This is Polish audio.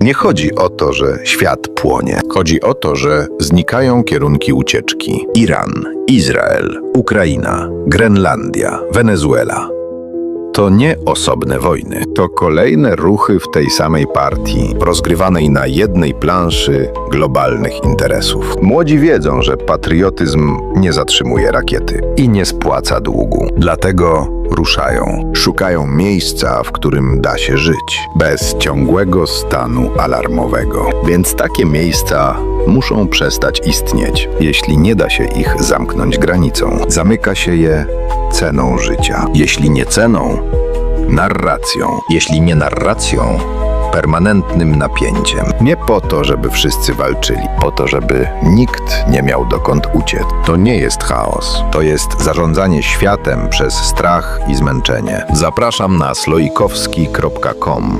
Nie chodzi o to, że świat płonie. Chodzi o to, że znikają kierunki ucieczki. Iran, Izrael, Ukraina, Grenlandia, Wenezuela. To nie osobne wojny, to kolejne ruchy w tej samej partii, rozgrywanej na jednej planszy globalnych interesów. Młodzi wiedzą, że patriotyzm nie zatrzymuje rakiety i nie spłaca długu. Dlatego ruszają, szukają miejsca, w którym da się żyć, bez ciągłego stanu alarmowego. Więc takie miejsca muszą przestać istnieć, jeśli nie da się ich zamknąć granicą. Zamyka się je ceną życia. Jeśli nie ceną, narracją. Jeśli nie narracją, permanentnym napięciem. Nie po to, żeby wszyscy walczyli, po to, żeby nikt nie miał dokąd uciec. To nie jest chaos, to jest zarządzanie światem przez strach i zmęczenie. Zapraszam na sloikowski.com